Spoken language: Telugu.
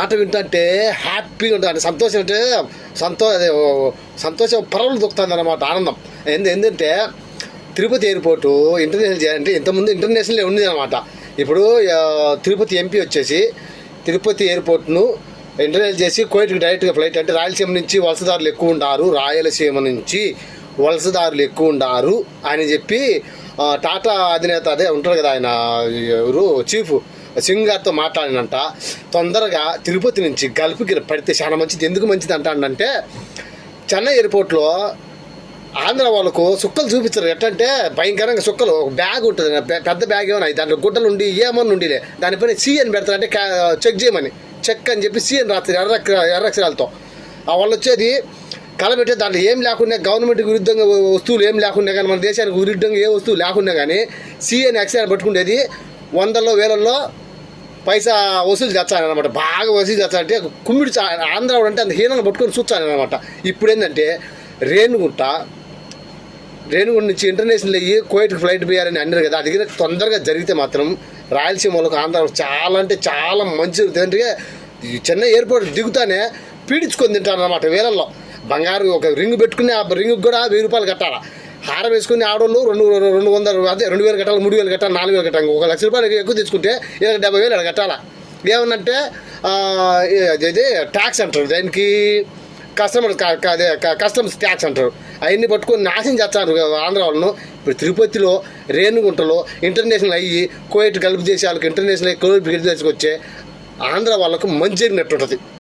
మాట వింటుంటే హ్యాపీగా ఉంటుంది. సంతోషం అంటే సంతో అదే సంతోషం పరవలు దొక్కుతుంది అనమాట ఆనందం. ఎందు ఎందుకంటే తిరుపతి ఎయిర్పోర్టు ఇంటర్నేషనల్ చేయాలంటే ఇంతకుముందు ఇంటర్నేషనల్ ఉంది అనమాట ఇప్పుడు తిరుపతి ఎంపీ వచ్చేసి తిరుపతి ఎయిర్పోర్ట్ను ఇంటర్నేషనల్ చేసి కోయిట్కి డైరెక్ట్గా ఫ్లైట్ అంటే రాయలసీమ నుంచి వలసదారులు ఎక్కువ ఉండారు. రాయలసీమ నుంచి వలసదారులు ఎక్కువ ఉండారు అని చెప్పి టాటా అధినేత అదే ఉంటారు కదా ఆయన ఎవరు? చీఫ్ సింగ్ గారితో మాట్లాడినంట. తొందరగా తిరుపతి నుంచి గల్ఫ్కి పడితే చాలా మంచిది. ఎందుకు మంచిది అంటాడంటే చెన్నై ఎయిర్పోర్ట్లో ఆంధ్ర వాళ్ళకు సుక్కలు చూపించరు ఎట్టంటే భయంకరంగా సుక్కలు ఒక బ్యాగ్ ఉంటుంది. పెద్ద బ్యాగ్ ఏమైనా దాంట్లో గుడ్డలు ఉండి ఏమన్నా ఉండిలే. దానిపైన సి అని పెడతారు అంటే చెక్ చేయమని. చెక్ అని చెప్పి సి అని రాస్తారు ఎర్ర ఎర్రక్షరాలతో. ఆ వాళ్ళు వచ్చేది కలబెట్టే దాంట్లో ఏం లేకుండా గవర్నమెంట్కి విరుద్ధంగా వస్తువులు ఏం లేకుండా కానీ మన దేశానికి విరుద్ధంగా ఏ వస్తువు లేకుండా కానీ సి అని అక్షరాలు పట్టుకునేది వందల్లో వేలల్లో పైసా వసూలు చేస్తానమాట బాగా వసూలు చేస్తానంటే కుమ్మిడి చా- ఆంధ్ర అంటే అంత హీనంగా పట్టుకొని చూస్తానమాట ఇప్పుడు ఏంటంటే రేణుగుంట రేణుగుంట నుంచి ఇంటర్నేషనల్ అయ్యి కోయిట్కి ఫ్లైట్ పోయారని అన్నారు కదా. అది తొందరగా జరిగితే మాత్రం రాయలసీమ వాళ్ళకి ఆంధ్ర చాలా అంటే చాలా మంచి ఏంటంటే చెన్నై ఎయిర్పోర్ట్ దిగుతానే పీడించుకొని తింటారు అనమాట వేలల్లో. బంగారు ఒక రింగ్ పెట్టుకుని ఆ రింగ్ కూడా వెయ్యి రూపాయలు కట్టాలా. హారం వేసుకుని ఆడవాళ్ళు రెండు రెండు వందలు అదే రెండు వేలు కట్టాలి మూడు వేలు కట్టాలి నాలుగు వేలు కట్టాలి. ఒక లక్ష రూపాయలు ఎక్కువ తెచ్చుకుంటే ఇలా డెబ్బై వేలు కట్టాలా? ఏమన్నంటే ఆ, ట్యాక్స్ అంటారు. దానికి కస్టమర్ అదే కస్టమర్స్ ట్యాక్స్ అంటారు. అవన్నీ పట్టుకొని నాశనం చేస్తారు ఆంధ్ర వాళ్ళను. ఇప్పుడు తిరుపతిలో రేణుగుంటలో ఇంటర్నేషనల్ అయ్యి కోయిట్ గల్ఫ్ దేశాలకు ఇంటర్నేషనల్ అయ్యి కోవిడ్ తీసుకొచ్చే ఆంధ్ర వాళ్ళకు మంచి జరిగినట్టు ఉంటుంది.